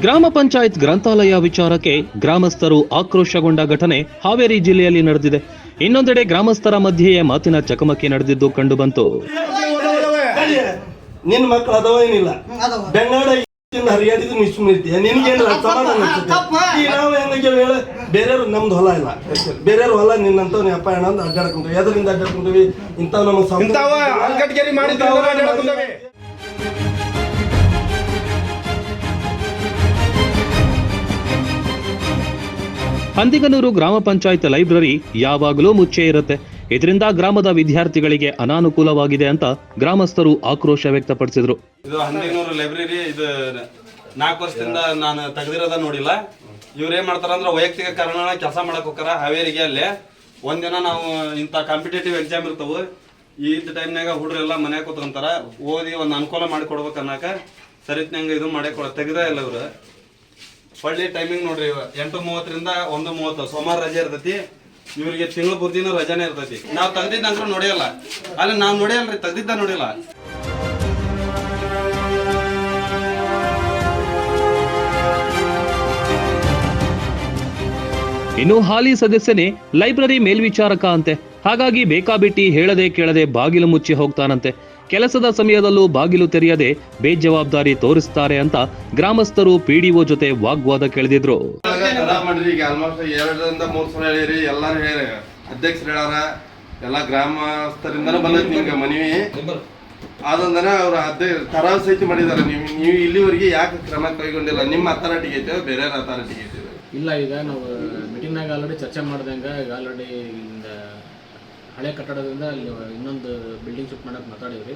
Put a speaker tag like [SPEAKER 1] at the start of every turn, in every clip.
[SPEAKER 1] ಗ್ರಾಮ ಪಂಚಾಯತ್ ಗ್ರಂಥಾಲಯ ವಿಚಾರಕ್ಕೆ ಗ್ರಾಮಸ್ಥರು ಆಕ್ರೋಶಗೊಂಡ ಘಟನೆ ಹಾವೇರಿ ಜಿಲ್ಲೆಯಲ್ಲಿ ನಡೆದಿದೆ. ಇನ್ನೊಂದೆಡೆ ಗ್ರಾಮಸ್ಥರ ಮಧ್ಯೆಯೇ ಮಾತಿನ ಚಕಮಕಿ ನಡೆದಿದ್ದು ಕಂಡುಬಂತು.
[SPEAKER 2] ನಿನ್ ಮಕ್ಕಳು ಅದವ ಏನಿಲ್ಲ. ಹರಿಯಾಡಿದ್ರು ನೀ ಸುಮ್ಮನೆ ಇರ್ತೀಯ? ನಿನ್ಗೇನು ಸಮಾಧಾನ ಅನ್ಸುತ್ತೆ?
[SPEAKER 3] ಈ
[SPEAKER 2] ಈಗ ನಾವು ಹೆಂಗೆ ಹೇಳ? ಬೇರೆಯವ್ರು ನಮ್ದು ಹೊಲ ಇಲ್ಲ. ಬೇರೆಯವ್ರ ಹೊಲ ನಿನ್ನಂತ ನೀ ಅಪ್ಪ ಅಣ್ಣ ಅಂತ ಅಡ್ಡಾಡ್ಕೊಂತೀವಿ. ಎದರಿಂದ ಅಡ್ಡಾಡ್ಕೊಂತೀವಿ. ಇಂಥವ್
[SPEAKER 4] ಅಡ್ಡಾಡ್ಕೊಂತೀವಿ.
[SPEAKER 1] ಹಂದಿಗನೂರು ಗ್ರಾಮ ಪಂಚಾಯತ್ ಲೈಬ್ರರಿ ಯಾವಾಗಲೂ ಮುಚ್ಚೇ ಇರುತ್ತೆ. ಇದರಿಂದ ಗ್ರಾಮದ ವಿದ್ಯಾರ್ಥಿಗಳಿಗೆ ಅನಾನುಕೂಲವಾಗಿದೆ ಅಂತ ಗ್ರಾಮಸ್ಥರು ಆಕ್ರೋಶ ವ್ಯಕ್ತಪಡಿಸಿದ್ರು.
[SPEAKER 5] ಇದು ಹಂದಿನೂರು ಲೈಬ್ರರಿ, ಇದು ನಾಲ್ಕು ವರ್ಷದಿಂದ ನಾನು ತೆಗೆದಿರೋದ ನೋಡಿಲ್ಲ. ಇವ್ರು ಏನ್ ಮಾಡ್ತಾರ ಅಂದ್ರೆ ವೈಯಕ್ತಿಕ ಕಾರಣ ಕೆಲಸ ಮಾಡಕ್ ಹೋಗ್ತಾರ ಹಾವೇರಿಗೆ ಅಲ್ಲಿ. ಒಂದಿನ ನಾವು ಇಂಥ ಕಾಂಪಿಟೇಟಿವ್ ಎಕ್ಸಾಮ್ ಇರ್ತಾವು. ಈ ಟೈಮ್ನಾಗ ಹುಡುಗರೆಲ್ಲ ಮನೆ ಕೂತ್ಕೊಂತಾರ. ಓದಿ ಒಂದು ಅನುಕೂಲ ಮಾಡಿ ಕೊಡ್ಬೇಕು ಅನ್ನಕ ಸರಿತ್ನಂಗೆ ಇದು ಮಾಡಿ ಕೊಡ ತೆಗ್ದೇ ಇಲ್ಲ ಇವ್ರು. ಒಳ್ಳೆ ಟೈಮಿಂಗ್ ನೋಡ್ರಿ ಎಂಟು ಮೂವತ್ತರಿಂದ ಒಂದು ಮೂವತ್ತು ಸೋಮವಾರ ರಜೆ ಇರ್ತೈತಿ. ಇವ್ರಿಗೆ ತಿಂಗಳ ಪೂರ್ತಿನೂ ರಜಾನೇ ಇರ್ತೈತಿ. ನಾವು ತೆಗ್ದಿದ್ದಂಕ್ರು ನೋಡಿಯಲ್ಲ. ಅಲ್ಲಿ ನಾವು ನೋಡಿಯಲ್ರಿ, ತೆಗ್ದಿದ್ದ ನೋಡಿಲ್ಲ
[SPEAKER 1] ಇನ್ನು ಹಾಲಿ ಸದಸ್ಯನೇ ಲೈಬ್ರರಿ ಮೇಲ್ವಿಚಾರಕ ಅಂತೆ. ಹಾಗಾಗಿ ಬೇಕಾಬಿಟ್ಟಿ ಹೇಳದೆ ಕೇಳದೆ ಬಾಗಿಲು ಮುಚ್ಚಿ ಹೋಗ್ತಾನಂತೆ. ಕೆಲಸದ ಸಮಯದಲ್ಲೂ ಬಾಗಿಲು ತೆರೆಯದೆ ಬೇಜವಾಬ್ದಾರಿ ತೋರಿಸ್ತಾರೆ ಅಂತ ಗ್ರಾಮಸ್ಥರು ಪಿಡಿಒ ಜೊತೆ ವಾಗ್ವಾದ ಕೆಳೆದಿದ್ರು
[SPEAKER 4] ಎಲ್ಲ ಈಗ ಆಲ್ಮೋಸ್ಟ್ ಎರಡರಿಂದ ಮೂರ್ ಸಲ ಹೇಳಿರಿ ಎಲ್ಲಾರು ಹೇಳಿ. ಅಧ್ಯಕ್ಷರು ಹೇಳಾರ ಎಲ್ಲ ಗ್ರಾಮಸ್ಥರಿಂದನೂ ಬಂದೈತಿ ನಿಮ್ಗೆ ಮನವಿ. ಆದಂದನ ಅವ್ರ ಅಧ್ಯಕ್ಷ ತರಾವ್ ಸಹಿತ ಮಾಡಿದಾರೆ ನೀವು ನೀವು ಇಲ್ಲಿವರೆಗೆ ಯಾಕೆ ಕ್ರಮ ಕೈಗೊಂಡಿಲ್ಲ? ನಿಮ್ಮ ಅಥಾರಿಟಿಗೆ ಐತೆ ಬೇರೆ ಅಥಾರಿಟಿಗೆ ಐತೆ?
[SPEAKER 6] ಇಲ್ಲ ಈಗ ನಾವು ಮೀಟಿಂಗ್ನಾಗ ಆಲ್ರೆಡಿ ಚರ್ಚೆ ಮಾಡ್ದಂಗೆ ಈಗ ಆಲ್ರೆಡಿ ಇಲ್ಲಿಂದ ಹಳೆ ಕಟ್ಟಡದಿಂದ ಅಲ್ಲಿ ಇನ್ನೊಂದು ಬಿಲ್ಡಿಂಗ್ ಶಿಫ್ಟ್ ಮಾಡೋಕೆ ಮಾತಾಡಿವ್ರಿ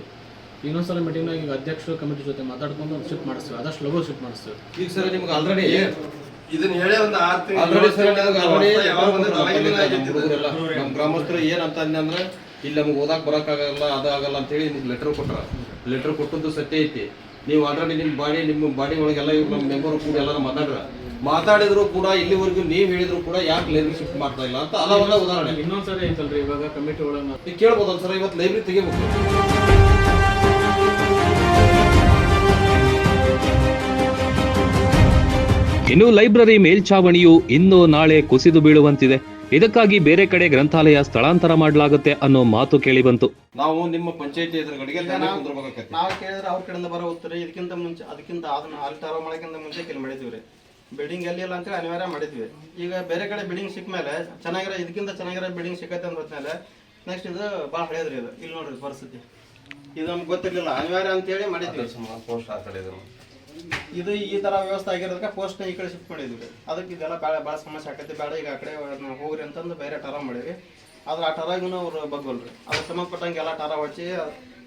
[SPEAKER 6] ಇನ್ನೊಂದ್ಸಲ ಮೀಟಿಂಗ್ನಾಗ ಈಗ ಅಧ್ಯಕ್ಷರು ಕಮಿಟಿ ಜೊತೆ ಮಾತಾಡ್ಕೊಂಡು ಶಿಫ್ಟ್ ಮಾಡಿಸ್ತೀವಿ. ಆದಷ್ಟು ಲೋಗೋ ಶಿಫ್ಟ್ ಮಾಡಿಸ್ತೀವಿ.
[SPEAKER 7] ಈಗ ಸರ್ ನಿಮ್ಗೆ ಆಲ್ರೆಡಿ
[SPEAKER 4] ಇದನ್ನ ಹೇಳೇ ಒಂದು ಆರು
[SPEAKER 7] ನಮ್ಮ ಗ್ರಾಮಸ್ಥರು ಏನಂತ ಅಂದ್ರೆ ಇಲ್ಲಿ ನಮ್ಗೆ ಓದಾಕ್ ಆಗಲ್ಲ ಅದಾಗಲ್ಲ ಅಂತೇಳಿ ನಿಮ್ಗೆ ಲೆಟರ್ ಕೊಟ್ರ. ಲೆಟರ್ ಕೊಟ್ಟದ್ದು ಸತ್ಯ ಐತಿ. ನೀವು ಆಲ್ರೆಡಿ ನಿಮ್ಮ ಬಾಡಿ ನಿಮ್ಮ ಬಾಡಿ ಒಳಗೆಲ್ಲ ಇವ್ರು ನಮ್ಮ ಮೆಂಬರ್ ಕೂಡ ಎಲ್ಲರೂ ಮಾತಾಡ್ರ. ಮಾತಾಡಿದ್ರು ಕೂಡ ಇಲ್ಲಿವರೆಗೂ ನೀವು ಹೇಳಿದ್ರು ಕೂಡ ಯಾಕೆ ಲೈಬ್ರರಿ ಶಿಫ್ಟ್ ಮಾಡ್ತಾ ಇಲ್ಲ ಅಂತ ಅಲ್ಲ ಉದಾಹರಣೆ.
[SPEAKER 6] ಇನ್ನೊಂದ್ಸರಿ ಐತಲ್ರಿ ಇವಾಗ ಕಮಿಟಿ ಒಳಗೆ
[SPEAKER 7] ಈಗ ಕೇಳ್ಬೋದಲ್ಲ ಸರ್ ಇವತ್ತು ಲೈಬ್ರರಿ ತೆಗಿಬೇಕು.
[SPEAKER 1] ಇನ್ನು ಲೈಬ್ರರಿ ಮೇಲ್ಛಾವಣಿಯು ಇನ್ನು ನಾಳೆ ಕುಸಿದು ಬೀಳುವಂತಿದೆ. ಇದಕ್ಕಾಗಿ ಬೇರೆ ಕಡೆ ಗ್ರಂಥಾಲಯ ಸ್ಥಳಾಂತರ ಮಾಡಲಾಗುತ್ತೆ ಅನ್ನೋ ಮಾತು ಕೇಳಿ ಬಂತು
[SPEAKER 7] ನಾವು ನಿಮ್ಮ ಪಂಚಾಯತಿ ಎದುರುಗಡೆಗೆ
[SPEAKER 3] ನಾವು ಕೇಳಿದ್ರೆ ಅವ್ರ ಕಡೆಯಿಂದ ಬರೋ ಉತ್ತರ ಇದಕ್ಕಿಂತ ಮುಂಚೆ ಅದಕ್ಕಿಂತ ಅದನ್ನ ಅಲ್ಲಿ ಮಾಡಕ್ಕಿಂತ ಮುಂಚೆ ಕೆಲವು ಮಾಡಿದ್ವಿ ರೀ. ಬಿಲ್ಡಿಂಗ್ ಎಲ್ಲಿ ಇಲ್ಲ ಅಂತೇಳಿ ಅನಿವಾರ್ಯ ಮಾಡಿದ್ವಿ. ಈಗ ಬೇರೆ ಕಡೆ ಬಿಲ್ಡಿಂಗ್ ಸಿಕ್ಕ ಮೇಲೆ ಚೆನ್ನಾಗಿರೋ ಇದಕ್ಕಿಂತ ಚೆನ್ನಾಗಿರೋ ಬಿಲ್ಡಿಂಗ್ ಸಿಕ್ಕತ್ತೆ ಅಂತ ಮೇಲೆ ನೆಕ್ಸ್ಟ್ ಇದು ಭಾಳ ಹಳೇದ್ರಿ ಇದು. ಇಲ್ಲಿ ನೋಡ್ರಿ ಪರಿಸ್ಥಿತಿ. ಇದು ನಮ್ಗೆ ಗೊತ್ತಿರಲಿಲ್ಲ. ಅನಿವಾರ್ಯ ಅಂತೇಳಿ ಮಾಡಿದ್ವಿ.
[SPEAKER 4] ಪೋಸ್ಟ್ ಆ ಕಡೆ ಇದು.
[SPEAKER 3] ಇದು ಈ ತರ ವ್ಯವಸ್ಥೆ ಆಗಿರೋದಕ್ಕೆ ಪೋಸ್ಟ್ ಈ ಕಡೆ ಶಿಫ್ಟ್ ಮಾಡಿದ್ವಿ. ಅದಕ್ಕೆ ಇದೆಲ್ಲ ಭಾಳ ಭಾಳ ಸಮಸ್ಯೆ ಆಕೈತಿ. ಬೇಡ ಈಗ ಆ ಕಡೆ ಹೋಗ್ರಿ ಅಂತಂದು ಬೇರೆ ಟರ ಮಾಡೀವಿ ಆದ್ರೆ ಆ ಟರಾಗೂ ಅವ್ರು ಬಗ್ಗಲ್ರಿ. ಅದ್ರ ಸಂಬಂಧಪಟ್ಟಂಗೆ ಎಲ್ಲ ಟರ ಹಚ್ಚಿ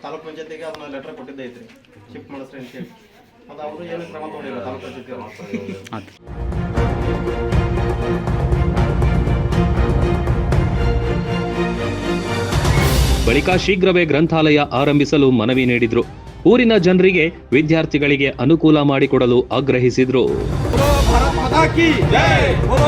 [SPEAKER 3] ತಾಲೂಕ್ ಪಂಚಾಯತಿಗೆ ಅದನ್ನ ಲೆಟರ್ ಕೊಟ್ಟಿದ್ದೈತ್ರಿ ಶಿಫ್ಟ್ ಮಾಡಿಸ್ರಿ ಅಂತೇಳಿ. ಅದು ಅವರು ಏನು ಕ್ರಮ ತಗೊಂಡಿಲ್ಲ ತಾಲೂಕ್ ಪಂಚಾಯತಿ
[SPEAKER 1] ಬಳಿಕ ಶೀಘ್ರವೇ ಗ್ರಂಥಾಲಯ ಆರಂಭಿಸಲು ಮನವಿ ನೀಡಿದ್ರು. ಊರಿನ ಜನರಿಗೆ ವಿದ್ಯಾರ್ಥಿಗಳಿಗೆ ಅನುಕೂಲ ಮಾಡಿಕೊಡಲು ಆಗ್ರಹಿಸಿದ್ರು.
[SPEAKER 4] बोलो